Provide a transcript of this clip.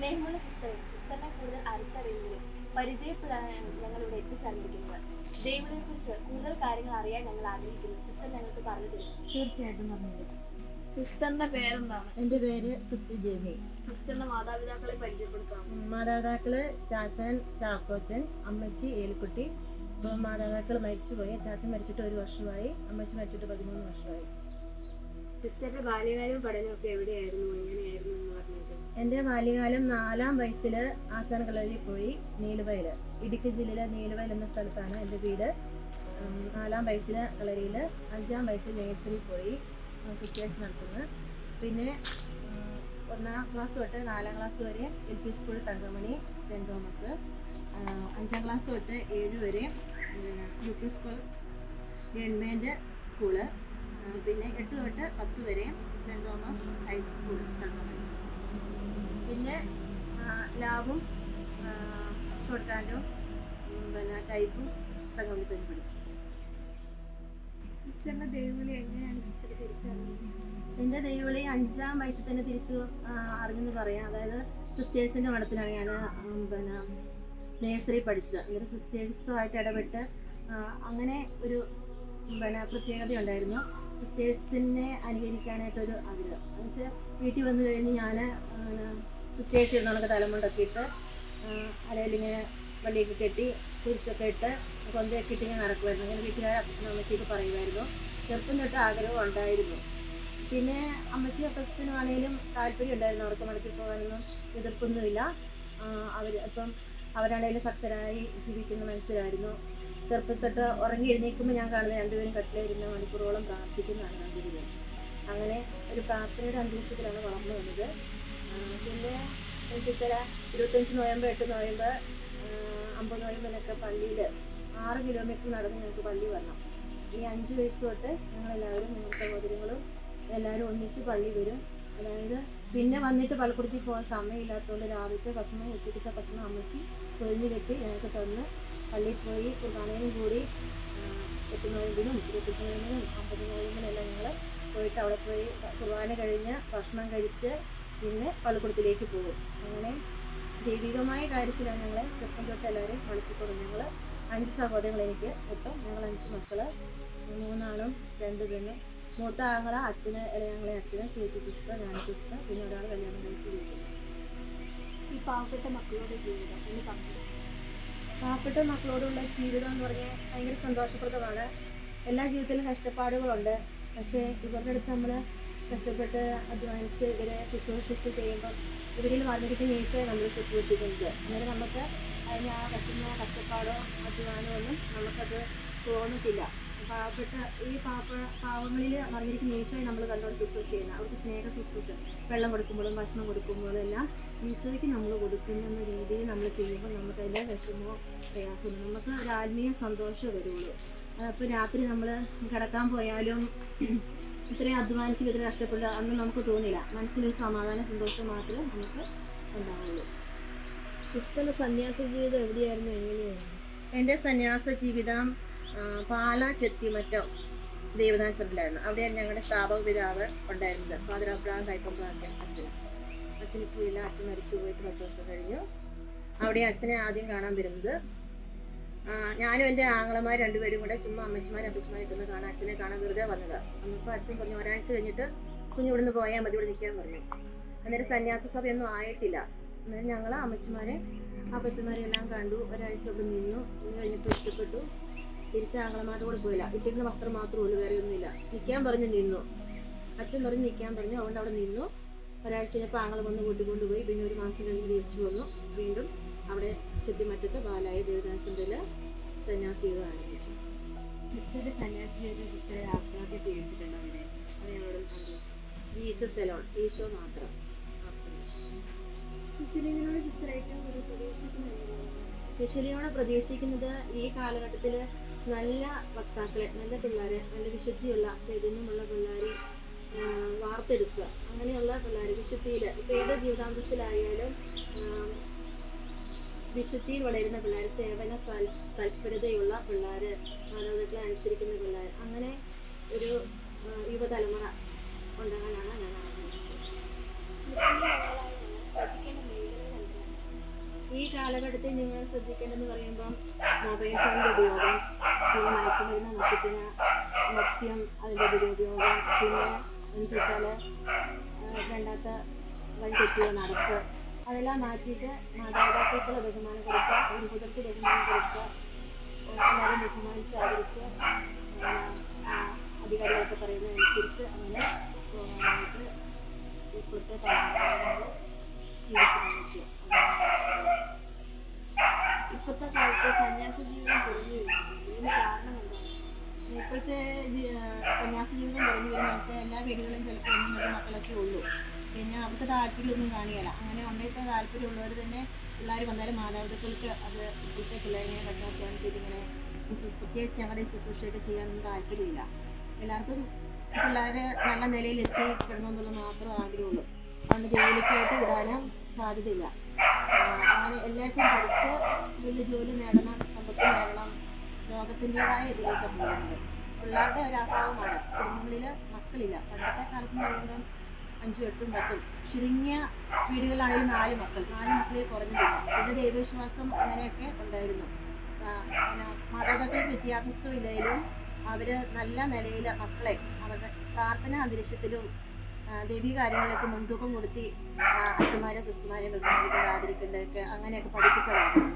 സ്നേഹമുള്ള സിസ്റ്ററെ സിസ്റ്ററിനെ കൂടുതൽ അടുത്തറിയുന്നതിനും പരിചയപ്പെടാനാണ് ഞങ്ങൾ ഇവിടെ എത്തിച്ചേർന്നിരിക്കുന്നത്. ദൈവത്തെ കുറിച്ച് കൂടുതൽ കാര്യങ്ങൾ അറിയാൻ ഞങ്ങൾ ആഗ്രഹിക്കുന്നു. സിസ്റ്റർ ഞങ്ങൾക്ക് പറഞ്ഞു തരും. തീർച്ചയായിട്ടും പറഞ്ഞത് സിസ്റ്ററിന്റെ പേരെന്താണ്? എന്റെ പേര് സിസ്റ്റർ ജെമി. സിസ്റ്ററിന്റെ മാതാപിതാക്കളെ പരിചയപ്പെടുത്താം മാതാപിതാക്കൾ ചാച്ചൻ ചാക്കോച്ചൻ അമ്മച്ചി ഏലിക്കുട്ടി. ഇപ്പൊ മാതാപിതാക്കൾ മരിച്ചുപോയി. ചാച്ചൻ മരിച്ചിട്ട് ഒരു വർഷമായി. അമ്മച്ചി മരിച്ചിട്ട് പതിമൂന്ന് വർഷമായി. സിസ്റ്ററിന്റെ ബാല്യകാലവും പഠനവും ഒക്കെ എവിടെയായിരുന്നു? എങ്ങനെയായിരുന്നു എന്ന് പറഞ്ഞത് എന്റെ ബാല്യകാലം നാലാം വയസ്സിൽ ആശാൻ കളരിയിൽ പോയി നീലുവയൽ ഇടുക്കി ജില്ലയിലെ നീലുവയൽ എന്ന സ്ഥലത്താണ് എന്റെ വീട്. നാലാം വയസ്സിൽ കളരിയിൽ അഞ്ചാം വയസ്സിൽ നേഴ്സറിയിൽ പോയി കുട്ടിയേഴ്സ് നടത്തുന്നത് പിന്നെ ഒന്നാം ക്ലാസ് തൊട്ട് നാലാം ക്ലാസ് വരെ L P school Thankamani saint Thomas. അഞ്ചാം ക്ലാസ് തൊട്ട് ഏഴ് വരെ U P school government school പിന്നെ എട്ട് തൊട്ട് പത്ത് വരെ സെന്റ് തോമസ് ഹൈസ്കൂൾ തങ്കമണി. പിന്നെ ലാവും ലാബും ഷോർട്ട് ഹാൻഡും പിന്നെ ടൈപ്പും തന്നെ പഠിച്ചു എന്റെ ദൈവവിളി എങ്ങനെയാണ് സിസ്റ്റർ തിരിച്ചറിഞ്ഞത്? എന്റെ ദൈവവിളി അഞ്ചാം വയസ്സിൽ തന്നെ തിരിച്ചു അറിഞ്ഞെന്ന് പറയാം. അതായത് സിസ്റ്റേഴ്സിന്റെ മഠത്തിലാണ് ഞാൻ പിന്നെ നേഴ്സറി പഠിച്ചത്. എന്നിട്ട് സിസ്റ്റേഴ്സുമായിട്ട് ഇടപെട്ട് അങ്ങനെ ഒരു പിന്നെ പ്രത്യേകത ഉണ്ടായിരുന്നു. സിസ്റ്റേഴ്സിനെ അനുകരിക്കാനായിട്ടൊരു ആഗ്രഹം. എന്നുവെച്ചാൽ വീട്ടിൽ വന്നു കഴിഞ്ഞ് ഞാൻ സിസ്റ്റേഴ്സ് ഇരുന്നൊക്കെ തലമുണ്ടൊക്കെ ഇട്ട് അരയിലിങ്ങനെ വള്ളിയൊക്കെ കെട്ടി കുരിശൊക്കെ ഇട്ട് കൊന്തയൊക്കെ ഇട്ട് ഇങ്ങനെ നടക്കുമായിരുന്നു അങ്ങനെ വീട്ടുകാരെ അപ്പച്ചനും അമ്മച്ചിയൊക്കെ പറയുമായിരുന്നു. ചെറുപ്പം തൊട്ട് ആഗ്രഹം ഉണ്ടായിരുന്നു. പിന്നെ അമ്മച്ചി അപ്പച്ചനും ആണെങ്കിലും താല്പര്യം ഉണ്ടായിരുന്നു അവർക്ക് മടക്കി പോകാനൊന്നും എതിർപ്പൊന്നുമില്ല. അവർ ഇപ്പം അവരാണെങ്കിലും ഭക്തരായി ജീവിക്കുന്ന മനസ്സിലായിരുന്നു. ചെറുപ്പത്തൊട്ട് ഉറങ്ങി എഴുന്നേൽക്കുമ്പോൾ ഞാൻ കാണുന്നത് രണ്ടുപേരും കട്ടിലിരുന്ന് മണിക്കൂറോളം പ്രാർത്ഥിക്കുന്നതാണ് രണ്ടുപേരും അങ്ങനെ ഒരു പ്രാർത്ഥനയുടെ അന്തരീക്ഷത്തിലാണ് വളർന്നു വന്നത്. പിന്നെ ചിത്തര ഇരുപത്തഞ്ച് നോയമ്പ് എട്ട് നോയമ്പ് അമ്പത് നോയമ്പിനൊക്കെ പള്ളിയിൽ ആറ് കിലോമീറ്റർ നടന്ന് ഞങ്ങൾക്ക് പള്ളി വരണം. ഈ അഞ്ച് വയസ്സ് തൊട്ട് ഞങ്ങളെല്ലാവരും ഞങ്ങളുടെ സഹോദരങ്ങളും എല്ലാവരും ഒന്നിച്ച് പള്ളി വരും. അതായത് പിന്നെ വന്നിട്ട് പലപ്പുറത്തിൽ പോകാൻ സമയമില്ലാത്തതുകൊണ്ട് രാവിലത്തെ ഭക്ഷണം ഉച്ചക്കത്തെ ഭക്ഷണം അമ്മയ്ക്ക് കൊഴിഞ്ഞ് കെട്ടി ഞങ്ങൾക്ക് തന്ന് പള്ളിയിൽ പോയി കുർബാനയും കൂടി എട്ട് നോയമ്പിനും ഇരുപത്തഞ്ച് നോയമ്പിനും അമ്പത് നോയമ്പിനും എല്ലാം ഞങ്ങൾ പോയിട്ട് അവിടെ പോയി കുർബാന കഴിഞ്ഞ് ഭക്ഷണം കഴിച്ച് പിന്നെ പള്ളിക്കൂടത്തിലേക്ക് പോകും. അങ്ങനെ ദൈവികമായ കാര്യത്തിലാണ് ഞങ്ങളെ ചെറുപ്പം തൊട്ട് എല്ലാവരെയും വളർത്തിക്കൊണ്ടു ഞങ്ങൾ അഞ്ച് സഹോദരങ്ങൾ എനിക്ക് മൊത്തം ഞങ്ങൾ അഞ്ച് മക്കൾ. മൂന്നാണും രണ്ട് പെണ്ണും. മൂത്ത ആങ്ങള അച്ഛന് ഇളയാങ്ങളെ അച്ഛന് ചേച്ചി സിസ്റ്റർ ഞാൻ സിസ്റ്റർ പിന്നെ ഒരാൾ കല്യാണം കഴിച്ച് ജീവിക്കുന്നു ഈ പാവപ്പെട്ട മക്കളുടെ ജീവിതം പറഞ്ഞു പാവപ്പെട്ട മക്കളോടുള്ള ജീവിതം എന്ന് പറഞ്ഞാൽ ഭയങ്കര സന്തോഷപ്രദമാണ്. എല്ലാ ജീവിതത്തിലും കഷ്ടപ്പാടുകളുണ്ട്. പക്ഷേ ഇവരുടെ അടുത്ത് നമ്മൾ കഷ്ടപ്പെട്ട് അധ്വാനിച്ച് ഇവരെ ശുശ്രൂഷിച്ച് ചെയ്യുമ്പോൾ ഇവരിൽ വന്നിരിക്കുന്ന ഈശോയെ നമ്മൾ ശുശ്രൂഷിക്കുന്നത് അന്നേരം നമുക്ക് അതിന് ആ പറ്റുന്ന കഷ്ടപ്പാടോ അധ്വാനമോ ഒന്നും നമുക്കത് തോന്നത്തില്ല. പാവപ്പെട്ട ഈ പാപ്പ പാവങ്ങളിൽ വന്നിരിക്കുന്ന ഈശോയെ നമ്മൾ ശുശ്രൂഷ ചെയ്യുന്നത് അവർക്ക് സ്നേഹ ശുശ്രൂഷ വെള്ളം കൊടുക്കുമ്പോഴും ഭക്ഷണം കൊടുക്കുമ്പോഴും എല്ലാം ഈശോയ്ക്ക് നമ്മൾ കൊടുക്കുന്ന രീതിയിൽ നമ്മൾ ചെയ്യുമ്പോൾ അതിന്റെ വിഷമോ പ്രയാസമോ നമുക്ക് ഒരു ആത്മീയ സന്തോഷമേ വരുള്ളൂ. അപ്പോൾ രാത്രി നമ്മൾ കിടക്കാൻ പോയാലും ഇത്രയും അധ്വാനിച്ച് ഇത്രയും കഷ്ടപ്പെടുക അന്ന് നമുക്ക് തോന്നില്ല മനസ്സിലൊരു സമാധാന സന്തോഷം മാത്രമേ നമുക്ക് ഉണ്ടാവുള്ളൂ. സിസ്റ്ററിന്റെ സന്യാസ ജീവിതം എവിടെയായിരുന്നു? എങ്ങനെയായിരുന്നു? എന്റെ സന്യാസ ജീവിതം പാലാ ചെത്തിമറ്റം ദേവനാശ്രമത്തിലായിരുന്നു അവിടെയാണ് ഞങ്ങളുടെ സ്ഥാപക പിതാവ് ഉണ്ടായിരുന്നത്. ഫാദർ അബ്രഹാം കൈപ്പമ്പാക്കൻ അച്ഛൻ ഇല്ല അച്ഛൻ മരിച്ചു പോയിട്ട് പത്ത് വർഷം കഴിഞ്ഞു. അവിടെ അച്ഛനെ ആദ്യം കാണാൻ വരുന്നത് ഞാനും എന്റെ ആങ്ങളമാർ രണ്ടുപേരും കൂടെ ചുമ്മാ അമ്മച്ചിമാരും അപ്പച്ചമാരൊക്കെ കാണാൻ അച്ഛനെ കാണാൻ വെറുതെ വന്നത്. അന്നപ്പോൾ അച്ഛൻ പറഞ്ഞു ഒരാഴ്ച കഴിഞ്ഞിട്ട് കുഞ്ഞ് ഇവിടുന്ന് പോയാൽ മതി ഇവിടെ നിൽക്കാൻ പറഞ്ഞു. അന്നേരം സന്യാസ സഭയൊന്നും ആയിട്ടില്ല. അന്നേരം ഞങ്ങൾ അമ്മച്ചിമാരെ അപ്പച്ചമാരെ എല്ലാം കണ്ടു ഒരാഴ്ച ഒക്കെ നിന്നു നിന്ന് കഴിഞ്ഞിട്ട് ഇഷ്ടപ്പെട്ടു തിരിച്ച് ആങ്ങളമാരുടെ കൂടെ പോയില്ല. ഇട്ടിരുന്ന വസ്ത്രം മാത്രമേ ഉള്ളൂ വേറെ ഒന്നുമില്ല. നിൽക്കാൻ പറഞ്ഞു നിന്നു. അച്ഛൻ പറഞ്ഞു നിൽക്കാൻ പറഞ്ഞു. അതുകൊണ്ട് അവിടെ നിന്നു. ഒരാഴ്ച കഴിഞ്ഞപ്പോൾ ആങ്ങളെ വന്ന് കൂട്ടിക്കൊണ്ടുപോയി. പിന്നെ ഒരു മാസം കഴിഞ്ഞ് തിരിച്ചു വന്നു. വീണ്ടും അവിടെ ചുറ്റിമറ്റത്ത് ബാലായ ദേവദാസിന്റെ സന്യാസികൾ ആരംഭിച്ചു സിസ്റ്ററുടെ സന്യാസ ജീവിതം സിസ്റ്ററെ ആത്മഹത്യ ചെയ്തിട്ടുണ്ടോ അങ്ങനെ അത് ഞങ്ങളോട് പറഞ്ഞു ജീസസ് സെലോൺ ഈശോ മാത്രം. കൂടുതൽ പ്രതീക്ഷിക്കുന്നത് ഈ കാലഘട്ടത്തിൽ നല്ല വക്താക്കളെ നല്ല പിള്ളേരെ നല്ല വിശുദ്ധിയുള്ള ചൈതന്യമുള്ള പിള്ളേരെ വാർത്തെടുക്കുക. അങ്ങനെയുള്ള പിള്ളേരെ വിശുദ്ധിയിൽ ഇപ്പൊ ഏത് ജീവിതാന്തത്തിലായാലും വിശുദ്ധിയിൽ വളരുന്ന പിള്ളേർ സേവന തൽപരതയുള്ള പിള്ളേര് മാതാപിതാക്കളെ അനുസരിക്കുന്ന പിള്ളേർ. അങ്ങനെ ഒരു യുവതലമുറ ഉണ്ടാകാനാണ് ഞാൻ ആഗ്രഹിക്കുന്നത്. ഈ കാലഘട്ടത്തിൽ നിങ്ങൾ ശ്രദ്ധിക്കേണ്ടതെന്ന് പറയുമ്പം മൊബൈൽ ഫോണിന്റെ ഉപയോഗം പിന്നെ മയക്കുമരുന്ന് മദ്യത്തിന് മദ്യം അതിന്റെ ദുരുപയോഗം പിന്നെ എന്ന് വെച്ചാൽ വേണ്ടാത്ത വഴി തെറ്റിയ നടപ്പ് അതെല്ലാം മാറ്റിയിട്ട് മാതാപിതാക്കളെ ബഹുമാനം കൊടുക്കുക കുതിർക്ക് ബഹുമാനം കൊടുക്കുക എല്ലാവരും ബഹുമാനിച്ച് ആദരിച്ച് അധികാരികളൊക്കെ പറയുന്നതനുസരിച്ച് അങ്ങനെ പോകാനായിട്ട് ഇപ്പോഴത്തെ തലമുറ ജീവിച്ചു ഇപ്പോഴത്തെ കാലത്ത് സന്യാസ ജീവിതം കുറഞ്ഞു വരുന്നു. ഇതിന് കാരണം എന്താണ്? ഇപ്പോഴത്തെ സന്യാസ ജീവിതം കുറഞ്ഞു വരുന്നത് എല്ലാ വീടുകളിലും ചിലപ്പോൾ ഒന്നും മക്കളൊക്കെ ഉള്ളൂ. പിന്നെ അവർക്ക് താല്പര്യമൊന്നും കാണിയല്ല അങ്ങനെ ഉണ്ടെങ്കിൽ താല്പര്യമുള്ളവർ തന്നെ പിള്ളേർ വന്നാലും മാതാപിതാക്കൾക്ക് അത് ഇപ്പോഴത്തെ പിള്ളേരെ പറ്റാത്ത ഇങ്ങനെ പ്രത്യേകിച്ച് ഞങ്ങളുടെ ശുശ്രൂഷയൊക്കെ ചെയ്യാനൊന്നും താല്പര്യമില്ല. എല്ലാവർക്കും പിള്ളേരെ നല്ല നിലയിൽ എത്തിപ്പെടണമെന്നുള്ള മാത്രം ആഗ്രഹമുള്ളൂ. അതുകൊണ്ട് ജോലിക്കായിട്ട് വിടാനും സാധ്യതയില്ല. അങ്ങനെ എല്ലാവർക്കും പഠിച്ച് വലിയ ജോലി നേടണം സമ്പത്ത് നേടണം ലോകത്തിന്റെതായ ഇതിലേക്ക് പോകുന്നത്. പിള്ളേരുടെ ഒരു അഭാവമാണ്. കുടുംബങ്ങളിൽ മക്കളില്ല. പണ്ടത്തെ കാലത്ത് എന്ന് പറയുമ്പം അഞ്ചും എട്ടും പത്തും ചുരുങ്ങിയ വീടുകളിലാണെങ്കിൽ നാല് മക്കൾ. നാല് മക്കളെ കുറഞ്ഞില്ല പിന്നെ ദൈവവിശ്വാസം അങ്ങനെയൊക്കെ ഉണ്ടായിരുന്നു. പിന്നെ മാതാപിതാക്കൾക്ക് വിദ്യാഭ്യാസം ഇല്ലെങ്കിലും അവർ നല്ല നിലയിൽ മക്കളെ അവരുടെ പ്രാർത്ഥന അന്തരീക്ഷത്തിലും ദൈവീക കാര്യങ്ങളിലൊക്കെ മുൻതൂക്കം കൊടുത്തി അച്ഛന്മാരെ സിസ്റ്റർമാരെ ആദരിക്കേണ്ടതൊക്കെ അങ്ങനെയൊക്കെ പഠിപ്പിച്ചതാണ്